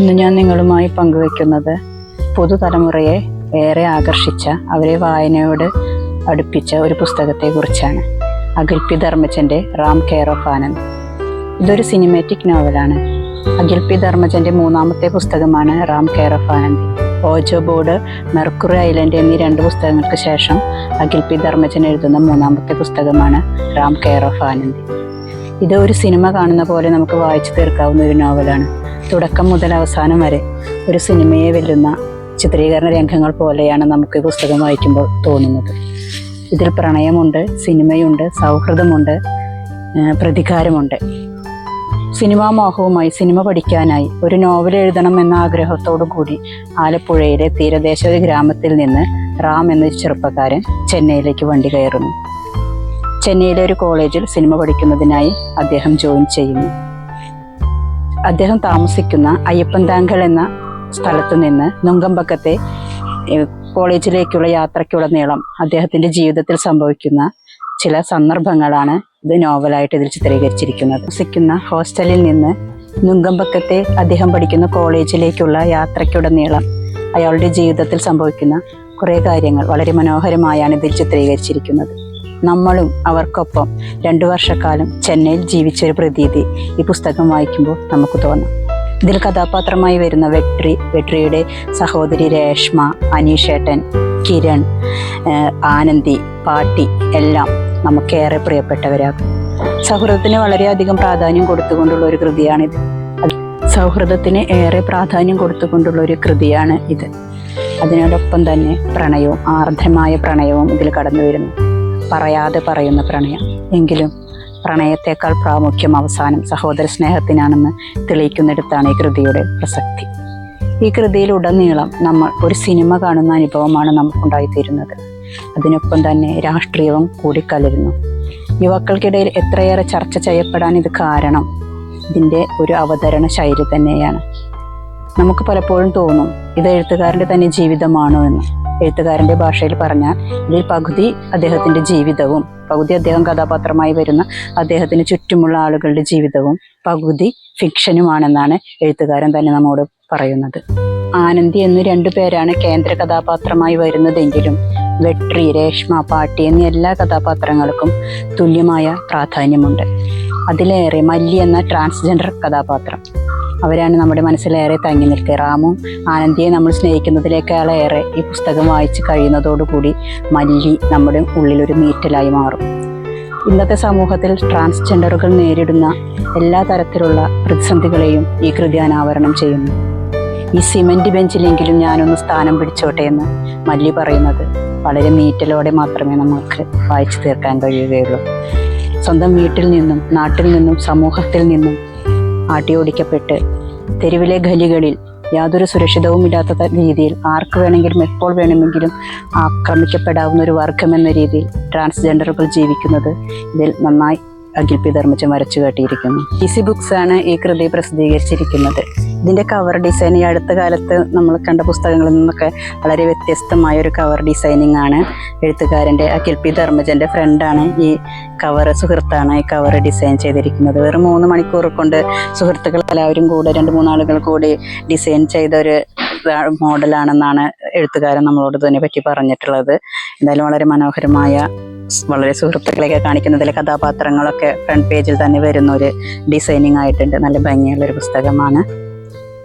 ഇന്ന് ഞാൻ നിങ്ങളുമായി പങ്കുവെക്കുന്നത് പുതുതലമുറയെ ഏറെ ആകർഷിച്ച അവരെ വായനയോട് അടുപ്പിച്ച ഒരു പുസ്തകത്തെക്കുറിച്ചാണ്. കുറിച്ചാണ് അഖിൽപി ധർമ്മജന്റെ റാം കെയർ ഓഫ് ആനന്ദ്. ഇതൊരു സിനിമാറ്റിക് നോവലാണ് അഖിൽ പി ധർമ്മജന്റെ മൂന്നാമത്തെ പുസ്തകമാണ് Ram care of Anand. Ouija board Mercury island എന്നീ രണ്ട് പുസ്തകങ്ങൾക്ക് ശേഷം അഖിൽ പി ധർമ്മജൻ എഴുതുന്ന മൂന്നാമത്തെ പുസ്തകമാണ് റാം കെയർ ഓഫ് ആനന്ദ്. ഇത് ഒരു സിനിമ കാണുന്ന പോലെ നമുക്ക് വായിച്ചു തീർക്കാവുന്ന ഒരു നോവലാണ് തുടക്കം മുതൽ അവസാനം വരെ ഒരു സിനിമയെ വെല്ലുന്ന ചിത്രീകരണ രംഗങ്ങൾ പോലെയാണ് നമുക്ക് പുസ്തകം വായിക്കുമ്പോൾ തോന്നുന്നത്. ഇതിൽ പ്രണയമുണ്ട് സിനിമയുണ്ട് സൗഹൃദമുണ്ട് പ്രതികാരമുണ്ട്. സിനിമാ മോഹവുമായി സിനിമ പഠിക്കാനായി ഒരു നോവൽ എഴുതണം എന്ന ആഗ്രഹത്തോടു കൂടി ആലപ്പുഴയിലെ തീരദേശ ഒരു ഗ്രാമത്തിൽ നിന്ന് റാം എന്ന ചെറുപ്പക്കാരൻ ചെന്നൈയിലേക്ക് വണ്ടി കയറുന്നു. ചെന്നൈയിലെ ഒരു കോളേജിൽ സിനിമ പഠിക്കുന്നതിനായി അദ്ദേഹം ജോയിൻ ചെയ്യുന്നു. അദ്ദേഹം താമസിക്കുന്ന അയ്യപ്പൻ താങ്കൾ എന്ന സ്ഥലത്തു നിന്ന് നുങ്കമ്പക്കത്തെ കോളേജിലേക്കുള്ള യാത്രയ്ക്കുള്ള നീളം അദ്ദേഹത്തിന്റെ ജീവിതത്തിൽ സംഭവിക്കുന്ന ചില സന്ദർഭങ്ങളാണ് ഇത് നോവലായിട്ട് ഇതിൽ ചിത്രീകരിച്ചിരിക്കുന്നത്. താമസിക്കുന്ന ഹോസ്റ്റലിൽ നിന്ന് നുങ്കമ്പക്കത്തെ അദ്ദേഹം പഠിക്കുന്ന കോളേജിലേക്കുള്ള യാത്രയ്ക്കുടനീളം അയാളുടെ ജീവിതത്തിൽ സംഭവിക്കുന്ന കുറേ കാര്യങ്ങൾ വളരെ മനോഹരമായാണ് ഇതിൽ ചിത്രീകരിച്ചിരിക്കുന്നത്. നമ്മളും അവർക്കൊപ്പം. രണ്ടു വർഷക്കാലം ചെന്നൈയിൽ ജീവിച്ചൊരു പ്രതീതി ഈ പുസ്തകം വായിക്കുമ്പോൾ നമുക്ക് തോന്നാം. ഇതിൽ കഥാപാത്രമായി വരുന്ന വെട്രി വെട്രിയുടെ സഹോദരി രേഷ്മ അനീഷേട്ടൻ കിരൺ ആനന്ദി പാട്ടി എല്ലാം നമുക്കേറെ പ്രിയപ്പെട്ടവരാകും. സൗഹൃദത്തിന് വളരെയധികം പ്രാധാന്യം കൊടുത്തുകൊണ്ടുള്ള ഒരു കൃതിയാണിത്. സൗഹൃദത്തിന് ഏറെ പ്രാധാന്യം കൊടുത്തുകൊണ്ടുള്ള ഒരു കൃതിയാണ് ഇത്. അതിനോടൊപ്പം തന്നെ പ്രണയവും ആർദ്രമായ പ്രണയവും ഇതിൽ കടന്നു വരുന്നു പറയാതെ പറയുന്ന പ്രണയം. എങ്കിലും പ്രണയത്തെക്കാൾ പ്രാമുഖ്യം അവസാനം സഹോദര സ്നേഹത്തിനാണെന്ന് തെളിയിക്കുന്നിടത്താണ് ഈ കൃതിയുടെ പ്രസക്തി. ഈ കൃതിയിലുടനീളം നമ്മൾ ഒരു സിനിമ കാണുന്ന അനുഭവമാണ് നമുക്കുണ്ടായിത്തീരുന്നത്. അതിനൊപ്പം തന്നെ രാഷ്ട്രീയവും കൂടിക്കലരുന്നു യുവാക്കൾക്കിടയിൽ എത്രയേറെ ചർച്ച ചെയ്യപ്പെടാൻ ഇത് കാരണം ഇതിന്റെ ഒരു അവതരണ ശൈലി തന്നെയാണ്. നമുക്ക് പലപ്പോഴും തോന്നും ഇത് എഴുത്തുകാരന്റെ തന്നെ ജീവിതമാണോ എന്ന്. എഴുത്തുകാരന്റെ ഭാഷയിൽ പറഞ്ഞാൽ ഇതിൽ പകുതി അദ്ദേഹത്തിന്റെ ജീവിതവും പകുതി അദ്ദേഹം കഥാപാത്രമായി വരുന്ന അദ്ദേഹത്തിന് ചുറ്റുമുള്ള ആളുകളുടെ ജീവിതവും പകുതി ഫിക്ഷനുമാണെന്നാണ് എഴുത്തുകാരൻ തന്നെ നമ്മോട് പറയുന്നത്. ആനന്ദി എന്ന് രണ്ടു പേരാണ് കേന്ദ്ര കഥാപാത്രമായി വരുന്നതെങ്കിലും വെട്രി രേഷ്മ പാട്ടി എന്നീ എല്ലാ കഥാപാത്രങ്ങൾക്കും തുല്യമായ പ്രാധാന്യമുണ്ട്. അതിലേറെ മല്ലി എന്ന ട്രാൻസ്ജെൻഡർ കഥാപാത്രം. അവരാണ് നമ്മുടെ മനസ്സിലേറെ തങ്ങി നിൽക്കുക റാമും ആനന്ദിയെ നമ്മൾ സ്നേഹിക്കുന്നതിലേക്കാളേറെ ഈ പുസ്തകം വായിച്ച് കഴിയുന്നതോടുകൂടി മല്ലി നമ്മുടെ ഉള്ളിലൊരു മീറ്റലായി മാറും. ഇന്നത്തെ സമൂഹത്തിൽ ട്രാൻസ്ജെൻഡറുകൾ നേരിടുന്ന എല്ലാ തരത്തിലുള്ള പ്രതിസന്ധികളെയും ഈ കൃതി അനാവരണം ചെയ്യുന്നു. ഈ സിമന്റ് ബെഞ്ചിലെങ്കിലും ഞാനൊന്ന് സ്ഥാനം പിടിച്ചോട്ടെ എന്ന് മല്ലി പറയുന്നത് വളരെ നീറ്റലോടെ മാത്രമേ നമുക്ക് വായിച്ചു തീർക്കാൻ കഴിയുകയുള്ളൂ. സ്വന്തം വീട്ടിൽ നിന്നും നാട്ടിൽ നിന്നും സമൂഹത്തിൽ നിന്നും ആട്ടിയോടിക്കപ്പെട്ട്. തെരുവിലെ ഗലികളിൽ യാതൊരു സുരക്ഷിതവുമില്ലാത്ത രീതിയിൽ ആർക്ക് വേണമെങ്കിലും എപ്പോൾ വേണമെങ്കിലും ആക്രമിക്കപ്പെടാവുന്ന ഒരു വർഗം എന്ന രീതിയിൽ ട്രാൻസ്ജെൻഡറുകൾ ജീവിക്കുന്നത് ഇതിൽ നന്നായി അഖിൽ പി ധർമ്മജൻ വരച്ചു കാട്ടിയിരിക്കുന്നു ഈസി ബുക്സാണ് ഈ കൃതി പ്രസിദ്ധീകരിച്ചിരിക്കുന്നത്. ഇതിന്റെ കവർ ഡിസൈൻ ഈ അടുത്ത കാലത്ത് നമ്മൾ കണ്ട പുസ്തകങ്ങളിൽ നിന്നൊക്കെ വളരെ വ്യത്യസ്തമായ ഒരു കവർ ഡിസൈനിങ് ആണ്. എഴുത്തുകാരന്റെ അഖിൽ പി ധർമ്മജന്റെ ഫ്രണ്ടാണ് ഈ കവർ സുഹൃത്താണ് ഈ കവർ ഡിസൈൻ ചെയ്തിരിക്കുന്നത്. വെറും മൂന്ന് മണിക്കൂർ കൊണ്ട് സുഹൃത്തുക്കൾ എല്ലാവരും കൂടെ രണ്ട് മൂന്നാളുകൾ കൂടി ഡിസൈൻ ചെയ്ത ഒരു മോഡലാണെന്നാണ് എഴുത്തുകാരൻ നമ്മളോട് തന്നെ പറ്റി പറഞ്ഞിട്ടുള്ളത്. എന്തായാലും വളരെ മനോഹരമായ വളരെ സുഹൃത്തുക്കളെയൊക്കെ കാണിക്കുന്നതിലെ കഥാപാത്രങ്ങളൊക്കെ ഫ്രണ്ട് പേജിൽ തന്നെ വരുന്ന ഒരു ഡിസൈനിങ് ആയിട്ടുണ്ട്. നല്ല ഭംഗിയുള്ള ഒരു പുസ്തകമാണ്.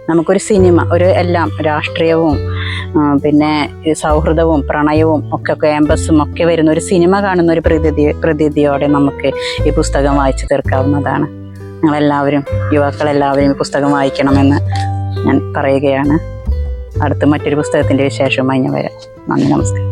നമുക്കൊരു സിനിമ ഒരു എല്ലാം രാഷ്ട്രീയവും പിന്നെ സൗഹൃദവും പ്രണയവും ഒക്കെ ക്യാമ്പസും ഒക്കെ വരുന്ന ഒരു സിനിമ കാണുന്ന ഒരു പ്രതീതി പ്രതീതിയോടെ നമുക്ക് ഈ പുസ്തകം വായിച്ചു തീർക്കാവുന്നതാണ്. ഞങ്ങളെല്ലാവരും യുവാക്കളെല്ലാവരും ഈ പുസ്തകം വായിക്കണമെന്ന് ഞാൻ പറയുകയാണ്. അടുത്ത മറ്റൊരു പുസ്തകത്തിന്റെ വിശേഷവുമായി ഞാൻ വരാം. നന്ദി നമസ്കാരം.